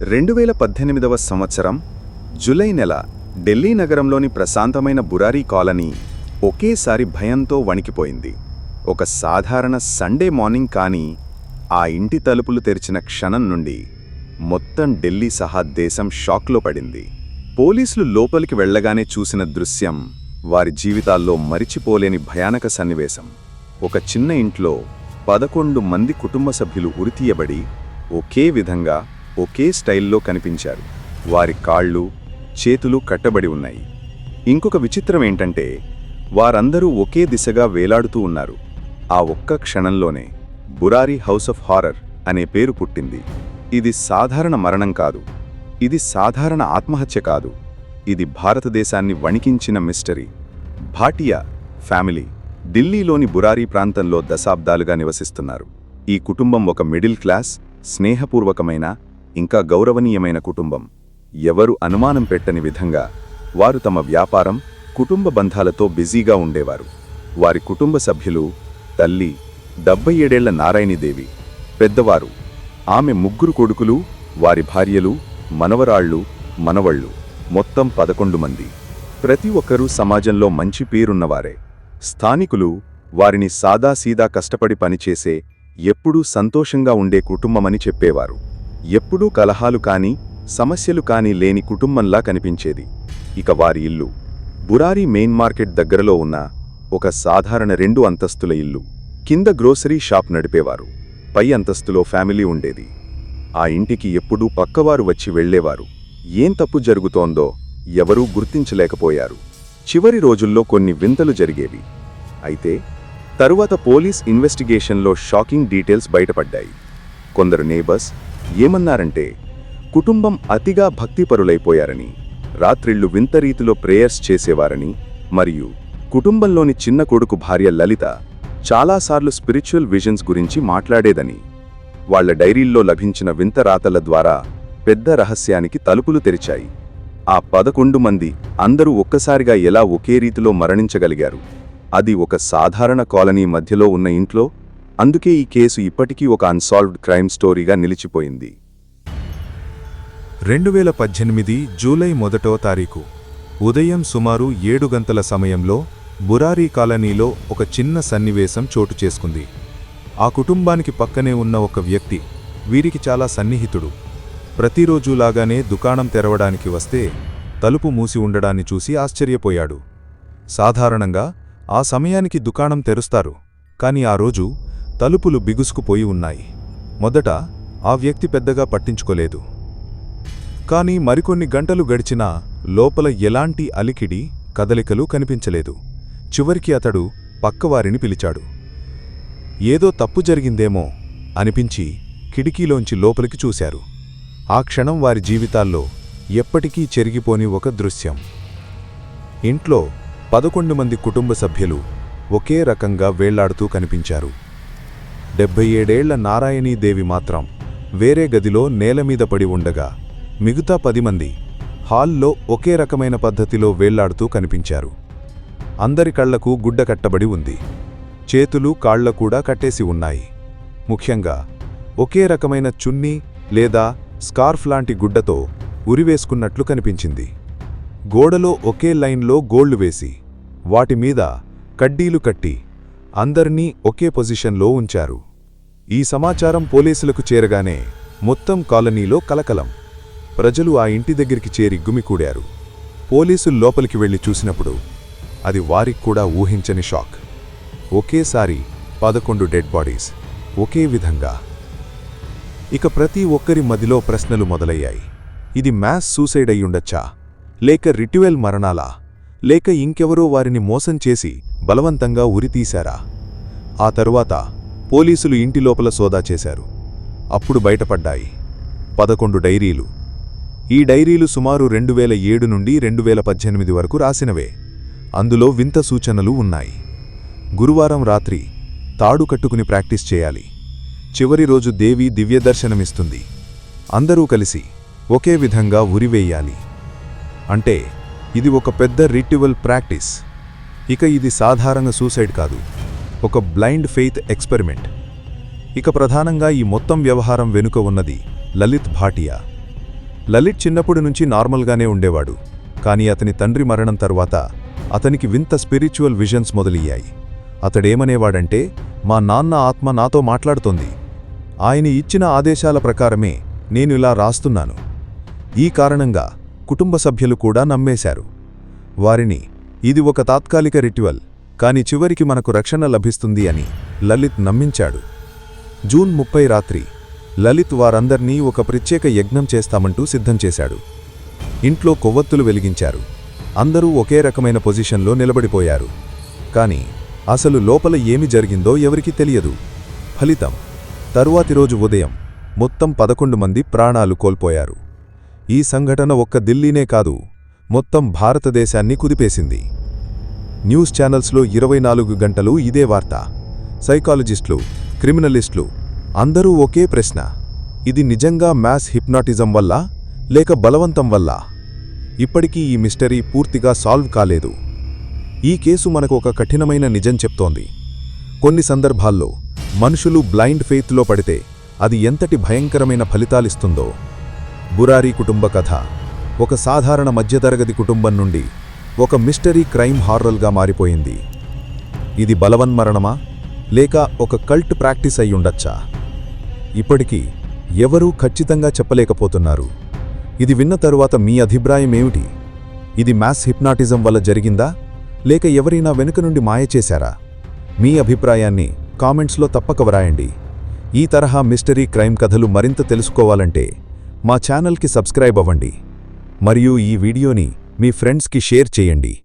రెండు వేల పద్దెనిమిదవ సంవత్సరం జులై నెల ఢిల్లీ నగరంలోని ప్రశాంతమైన బురారీ కాలనీ ఒకేసారి భయంతో వణికిపోయింది. ఒక సాధారణ సండే మార్నింగ్ కానీ ఆ ఇంటి తలుపులు తెరిచిన క్షణం నుండి మొత్తం ఢిల్లీ సహా దేశం షాక్లో పడింది. పోలీసులు లోపలికి వెళ్ళగానే చూసిన దృశ్యం వారి జీవితాల్లో మరిచిపోలేని భయానక సన్నివేశం. ఒక చిన్న ఇంట్లో పదకొండు మంది కుటుంబ సభ్యులు ఉరితీయబడి ఒకే విధంగా ఒకే స్టైల్లో కనిపించారు. వారి కాళ్ళు చేతులు కట్టబడి ఉన్నాయి. ఇంకొక విచిత్రం ఏంటంటే వారందరూ ఒకే దిశగా వేలాడుతూ ఉన్నారు. ఆ ఒక్క క్షణంలోనే బురారి హౌస్ ఆఫ్ హారర్ అనే పేరు పుట్టింది. ఇది సాధారణ మరణం కాదు. ఇది సాధారణ ఆత్మహత్య కాదు. ఇది భారతదేశాన్ని వణికించిన మిస్టరీ. భాటియా ఫ్యామిలీ ఢిల్లీలోని బురారీ ప్రాంతంలో దశాబ్దాలుగా నివసిస్తున్నారు. ఈ కుటుంబం ఒక మిడిల్ క్లాస్ స్నేహపూర్వకమైన ఇంకా గౌరవనీయమైన కుటుంబం. ఎవరు అనుమానం పెట్టని విధంగా వారు తమ వ్యాపారం కుటుంబ బంధాలతో బిజీగా ఉండేవారు. వారి కుటుంబ సభ్యులు తల్లి డెబ్బై ఏడేళ్ళ నారాయణీదేవి పెద్దవారు ఆమె ముగ్గురు కొడుకులు వారి భార్యలు మనవరాళ్ళు మనవళ్ళు మొత్తం పదకొండు మంది. ప్రతి ఒక్కరూ సమాజంలో మంచి పేరున్నవారే. స్థానికులు వారిని సాదాసీదా కష్టపడి పనిచేసే ఎప్పుడూ సంతోషంగా ఉండే కుటుంబమని చెప్పేవారు. ఎప్పుడూ కలహాలు కాని సమస్యలు కాని లేని కుటుంబంలా కనిపించేది. ఇక వారి ఇల్లు బురారి మెయిన్ మార్కెట్ దగ్గరలో ఉన్న ఒక సాధారణ రెండు అంతస్తుల ఇల్లు. కింద గ్రోసరీ షాప్ నడిపేవారు. పై అంతస్తులో ఫ్యామిలీ ఉండేది. ఆ ఇంటికి ఎప్పుడూ పక్కవారు వచ్చి వెళ్ళేవారు ఏం తప్పు జరుగుతోందో ఎవరూ గుర్తించలేకపోయారు. చివరి రోజుల్లో కొన్ని వింతలు జరిగేవి. అయితే తరువాత పోలీస్ ఇన్వెస్టిగేషన్లో షాకింగ్ డీటెయిల్స్ బయటపడ్డాయి. కొందరు నేబర్స్ ఏమన్నారంటే కుటుంబం అతిగా భక్తిపరులైపోయారని రాత్రిళ్ళు వింత రీతిలో ప్రేయర్స్ చేసేవారని మరియు కుటుంబంలోని చిన్న కొడుకు భార్య లలిత చాలాసార్లు స్పిరిచువల్ విజన్స్ గురించి మాట్లాడేదని వాళ్ళ డైరీల్లో లభించిన వింత రాతల ద్వారా పెద్ద రహస్యానికి తలుపులు తెరిచాయి. ఆ పదకొండు మంది అందరూ ఒక్కసారిగా ఎలా ఒకే రీతిలో మరణించగలిగారు? అది ఒక సాధారణ కాలనీ మధ్యలో ఉన్న ఇంట్లో అందుకే ఈ కేసు ఇప్పటికీ ఒక అన్సాల్వ్డ్ క్రైమ్ స్టోరీగా నిలిచిపోయింది. రెండు వేల పద్దెనిమిది జూలై మొదటో తారీఖు ఉదయం సుమారు ఏడు గంటల సమయంలో బురారీ కాలనీలో ఒక చిన్న సన్నివేశం చోటు చేసుకుంది. ఆ కుటుంబానికి పక్కనే ఉన్న ఒక వ్యక్తి వీరికి చాలా సన్నిహితుడు. ప్రతిరోజులాగానే దుకాణం తెరవడానికి వస్తే తలుపు మూసి ఉండడాన్ని చూసి ఆశ్చర్యపోయాడు. సాధారణంగా ఆ సమయానికి దుకాణం తెరుస్తారు కాని ఆ రోజు తలుపులు బిగుసుకుపోయి ఉన్నాయి. మొదట ఆ వ్యక్తి పెద్దగా పట్టించుకోలేదు. కానీ మరికొన్ని గంటలు గడిచినా లోపల ఎలాంటి అలికిడి కదలికలు కనిపించలేదు. చివరికి అతడు పక్కవారిని పిలిచాడు. ఏదో తప్పు జరిగిందేమో అనిపించి కిటికీలోంచి లోపలికి చూశారు. ఆ క్షణం వారి జీవితాల్లో ఎప్పటికీ చెరిగిపోని ఒక దృశ్యం. ఇంట్లో పదకొండు మంది కుటుంబ సభ్యులు ఒకే రకంగా వేళ్ళాడుతూ కనిపించారు. డెబ్బై ఏడేళ్ళ నారాయణీదేవి మాత్రం వేరే గదిలో నేలమీద పడి ఉండగా మిగతా పది మంది హాల్లో ఒకే రకమైన పద్ధతిలో వేళ్ళాడుతూ కనిపించారు. అందరి కళ్ళకు గుడ్డ కట్టబడి ఉంది. చేతులు కాళ్ళ కూడా కట్టేసి ఉన్నాయి. ముఖ్యంగా ఒకే రకమైన చున్నీ లేదా స్కార్ఫ్ లాంటి గుడ్డతో ఉరివేసుకున్నట్లు కనిపించింది. గోడలో ఒకే లైన్లో గోళ్ళు వేసి వాటి మీద కడ్డీలు కట్టి అందర్నీ ఒకే పొజిషన్లో ఉంచారు. ఈ సమాచారం పోలీసులకు చేరగానే మొత్తం కాలనీలో కలకలం. ప్రజలు ఆ ఇంటి దగ్గరికి చేరి గుమికూడారు పోలీసులు లోపలికి వెళ్ళి చూసినప్పుడు అది వారికి కూడా ఊహించని షాక్. ఒకేసారి పదకొండు డెడ్ బాడీస్ ఒకే విధంగా. ఇక ప్రతి ఒక్కరి మదిలో ప్రశ్నలు మొదలయ్యాయి. ఇది మ్యాస్ సూసైడ్ అయ్యుండొచ్చా? లేక రిట్యువెల్ మరణాలా? లేక ఇంకెవరో వారిని మోసం చేసి బలవంతంగా ఉరితీశారా? ఆ తరువాత పోలీసులు ఇంటి లోపల సోదా చేశారు. అప్పుడు బయటపడ్డాయి పదకొండు డైరీలు. ఈ డైరీలు సుమారు రెండు వేల ఏడు నుండి రెండు వేల పద్దెనిమిది వరకు రాసినవే. అందులో వింత సూచనలు ఉన్నాయి. గురువారం రాత్రి తాడు కట్టుకుని ప్రాక్టీస్ చేయాలి. చివరి రోజు దేవి దివ్యదర్శనమిస్తుంది అందరూ కలిసి ఒకే విధంగా ఉరివేయాలి అంటే ఇది ఒక పెద్ద రిట్యువల్ ప్రాక్టీస్. ఇక ఇది సాధారణ సూసైడ్ కాదు. ఒక బ్లైండ్ ఫెయిత్ ఎక్స్పెరిమెంట్. ఇక ప్రధానంగా ఈ మొత్తం వ్యవహారం వెనుక ఉన్నది లలిత్ భాటియా. లలిత్ చిన్నప్పటి నుంచి నార్మల్గానే ఉండేవాడు. కానీ అతని తండ్రి మరణం తర్వాత అతనికి వింత స్పిరిచువల్ విజన్స్ మొదలయ్యాయి. అతడేమనేవాడంటే మా నాన్న ఆత్మ నాతో మాట్లాడుతోంది. ఆయన ఇచ్చిన ఆదేశాల ప్రకారమే నేను ఇలా రాస్తున్నాను. ఈ కారణంగా కుటుంబ సభ్యులు కూడా నమ్మేశారు. వారిని ఇది ఒక తాత్కాలిక రిట్యువల్ కాని చివరికి మనకు రక్షణ లభిస్తుంది అని లలిత్ నమ్మించాడు. జూన్ ముప్పై రాత్రి లలిత్ వారందర్నీ ఒక ప్రత్యేక యజ్ఞం చేస్తామంటూ సిద్ధం చేశాడు. ఇంట్లో కొవ్వొత్తులు వెలిగించారు. అందరూ ఒకే రకమైన పొజిషన్లో నిలబడిపోయారు. కాని అసలు లోపల ఏమి జరిగిందో ఎవరికీ తెలియదు. ఫలితం తరువాతి రోజు ఉదయం మొత్తం పదకొండు మంది ప్రాణాలు కోల్పోయారు. ఈ సంఘటన ఒక్క ఢిల్లీనే కాదు మొత్తం భారతదేశాన్ని కుదిపేసింది. న్యూస్ ఛానల్స్లో ఇరవై నాలుగు గంటలు ఇదే వార్త. సైకాలజిస్టులు క్రిమినలిస్టులు అందరూ ఒకే ప్రశ్న. ఇది నిజంగా మ్యాస్ హిప్నాటిజం వల్ల లేక బలవంతం వల్ల? ఇప్పటికీ ఈ మిస్టరీ పూర్తిగా సాల్వ్ కాలేదు. ఈ కేసు మనకు ఒక కఠినమైన నిజం చెప్తోంది. కొన్ని సందర్భాల్లో మనుషులు బ్లైండ్ ఫెయిత్లో పడితే అది ఎంతటి భయంకరమైన ఫలితాలిస్తుందో? బురారీ కుటుంబ కథ. ఒక సాధారణ మధ్యతరగతి కుటుంబం నుండి ఒక మిస్టరీ క్రైమ్ హారర్గా మారిపోయింది. ఇది బలవన్మరణమా లేక ఒక కల్ట్ ప్రాక్టీస్ అయ్యుండొచ్చా ఇప్పటికీ ఎవరూ ఖచ్చితంగా చెప్పలేకపోతున్నారు. ఇది విన్న తరువాత మీ అభిప్రాయం ఏమిటి? ఇది మ్యాథ్స్ హిప్నాటిజం వల్ల జరిగిందా? లేక ఎవరైనా వెనుక నుండి మాయ చేశారా? మీ అభిప్రాయాన్ని కామెంట్స్లో తప్పక వ్రాయండి. ఈ తరహా మిస్టరీ క్రైమ్ కథలు మరింత తెలుసుకోవాలంటే మా ఛానల్కి సబ్స్క్రైబ్ అవ్వండి. మరియు ఈ వీడియోని మీ ఫ్రెండ్స్కి షేర్ చేయండి.